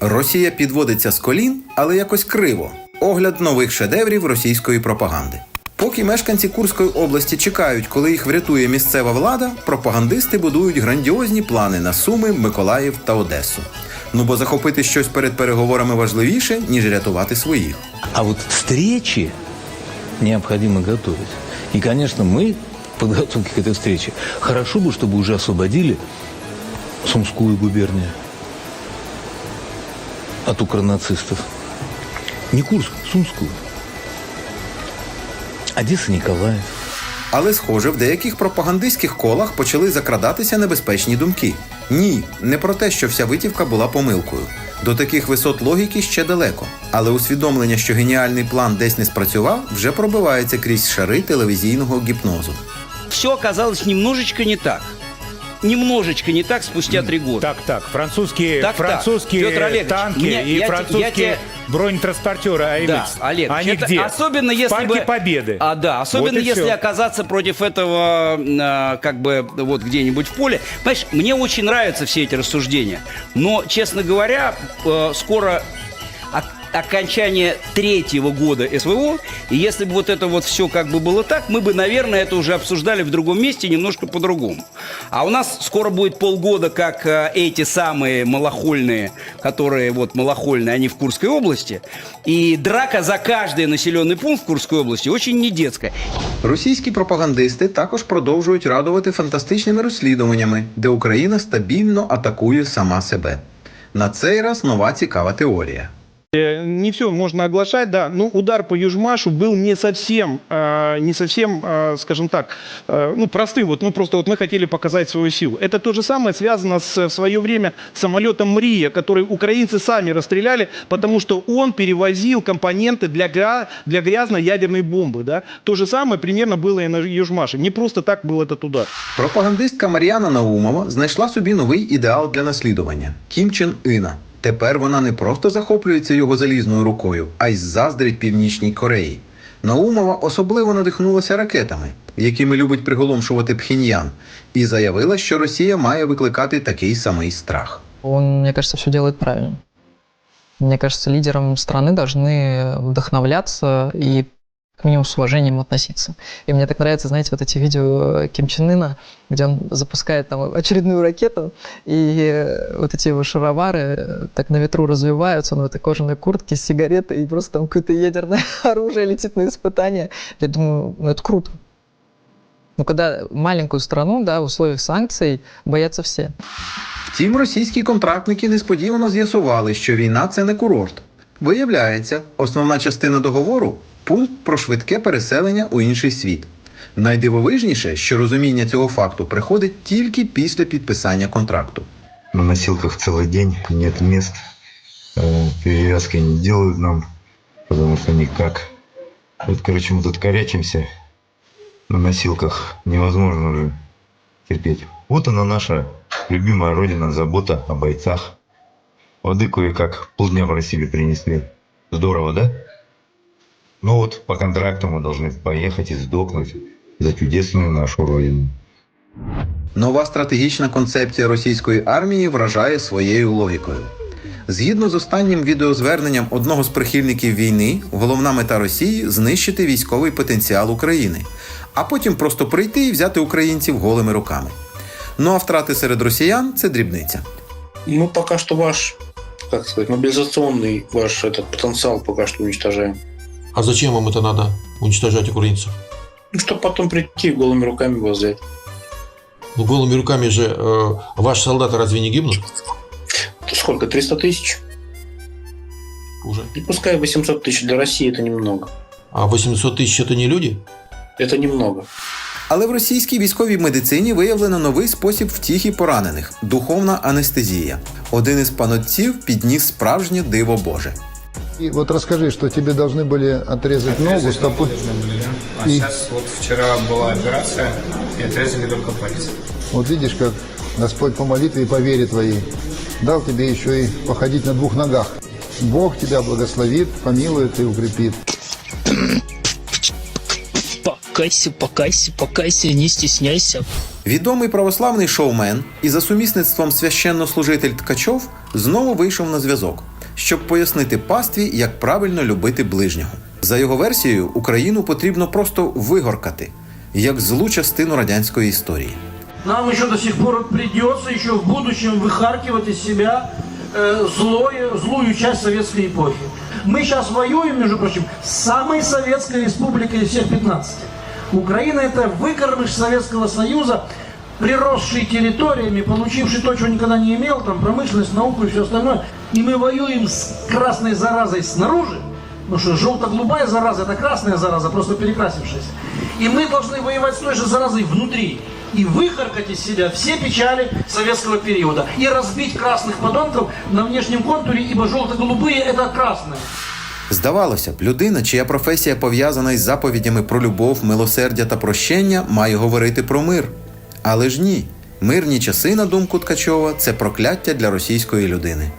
Росія підводиться з колін, але якось криво. Огляд нових шедеврів російської пропаганди. Поки мешканці Курської області чекають, коли їх врятує місцева влада, пропагандисти будують грандіозні плани на Суми, Миколаїв та Одесу. Ну бо захопити щось перед переговорами важливіше, ніж рятувати своїх. А вот встречи необходимо готовить. И, конечно, мы в подготовке к этой встрече хорошо бы, чтобы уже освободили Сумскую губернию от укронацистов. Не Курскую, Сумскую. Одесса, Николаев. Але, схоже, в деяких пропагандистських колах почали закрадатися небезпечні думки. Ні, не про те, що вся витівка була помилкою. До таких висот логіки ще далеко. Але усвідомлення, що геніальний план десь не спрацював, вже пробивається крізь шари телевізійного гіпнозу. Все оказалось немножечко не так. Немножечко не так спустя три года. Так, так, французские, Так, так. французские Олегович, танки мне- и я французские я те- бронетранспортеры АМХ. Да, Олег, Они это где? особенно если в Парке бы, Победы. А да, особенно Вот если всё. оказаться против этого, а, как бы вот где-нибудь в поле. Понимаешь, мне очень нравятся все эти рассуждения, но, честно говоря, э, скоро ок- окончание третьего года СВО, и если бы вот это вот все как бы было так, мы бы, наверное, это уже обсуждали в другом месте немножко по-другому. А у нас скоро будет полгода, как э, эти самые малохольные, которые вот малохольные, они в Курской области, и драка за каждый населенный пункт в Курской области очень не детская. Російські пропагандисти також продовжують радувати фантастичними розслідуваннями, де Україна стабільно атакує сама себе. На цей раз нова цікава теорія. Э, Не все можно оглашать, да. Ну, удар по Южмашу был не совсем, э, не совсем, э, скажем так, э, ну, простым. Вот, ну, просто вот мы хотели показать свою силу. Это то же самое связано с, в свое время самолетом Мрия, который украинцы сами расстреляли, потому что он перевозил компоненты для, гря- для грязной ядерной бомбы, да. То же самое примерно было и на Южмаше. Не просто так был этот удар. Пропагандистка Мар'яна Наумова знайшла собі новий ідеал для наслідування Кім Чен Іна. Тепер вона не просто захоплюється його залізною рукою, а й заздрить Північній Кореї. Наумова особливо надихнулася ракетами, якими любить приголомшувати Пхеньян, і заявила, що Росія має викликати такий самий страх. Он, мне кажется, все делает правильно. Мне кажется, лидерам страны должны вдохновляться и к минимум с уважением относиться. И мне так нравятся, знаете, вот эти видео Ким Чен Ына, где он запускает там очередную ракету, и э, вот эти его шаровары э, так на ветру развиваются, он в этой кожаной куртке с сигаретой, и просто там какое-то ядерное оружие летит на испытание. Я думаю, ну это круто. Ну, когда маленькую страну, да, в условиях санкций боятся все. Втім, російські контрактники несподівано з'ясували, що війна це не курорт. Виявляється, основна частина договору пункт про швидке переселення у інший світ. Найдивовижніше, що розуміння цього факту приходить тільки після підписання контракту. На носилках целый день, нет мест. Э, Перевязки не делают нам, потому что никак. Вот, короче, мы тут корячимся. На носилках невозможно уже терпеть. Вот она наша любимая родина, забота о бойцах. Воды кое-как полдня просили принесли. Здорово, да? Ну вот, по контракту мы должны поехать и сдохнуть за чудесную нашу родину. Нова стратегічна концепція російської армії вражає своєю логікою. Згідно з останнім відеозверненням одного з прихильників війни, головна мета Росії знищити військовий потенціал України, а потім просто прийти і взяти українців голими руками. Ну а втрати серед росіян це дрібниця. Мы пока что ваш, как сказать, мобилизационный ваш этот потенциал пока что уничтожаем. А зачем вам это надо, уничтожать украинцев? Ну, чтобы потом прийти и голыми руками его взять. Ну, голыми руками же э, ваши солдаты разве не гибнут Это сколько? 300 тысяч? уже? И пускай 800 тысяч для России это немного. А 800 тысяч это не люди? Это немного. Але в російській військовій медицині виявлено новий спосіб втіхи поранених духовна анестезія. Один із панотців підніс справжнє диво Боже. И вот расскажи, что тебе должны были отрезать ногу, стопу. А И сейчас вот вчера была операция и отрезали только палец. вот видишь, как Господь по молитве и по вере твоей дал тебе еще и походить на двух ногах. Бог тебя благословит, помилует и укрепит. Покайся, покайся, покайся, не стесняйся. Відомий православний шоумен і за сумісництвом священнослужитель Ткачов знову вийшов на зв'язок. щоб пояснити пастві, як правильно любити ближнього. За його версією, Україну потрібно просто вигоркати, як злу частину радянської історії. Нам еще до сих пор придется еще в будущем выхаркивать из себя э, злое, злую часть советской эпохи. Мы сейчас воюем, между прочим, с самой советской республикой из всех 15. Украина это выкормыш Советского Союза, приросший территориями, получивший то, чего никогда не имел, там промышленность, науку и все остальное. И мы воюем с красной заразой снаружи, потому что желто-голубая зараза это красная зараза, просто перекрасившаяся. И мы должны воевать с той же заразой внутри и выхаркать из себя все печали советского периода и разбить красных подонков на внешнем контуре, ибо желто-голубые это красное. Здавалося б, людина, чия професія пов'язана із заповідями про любов, милосердя та прощення, має говорити про мир. Але ж ні. Мирні часи, на думку Ткачова, це прокляття для російської людини.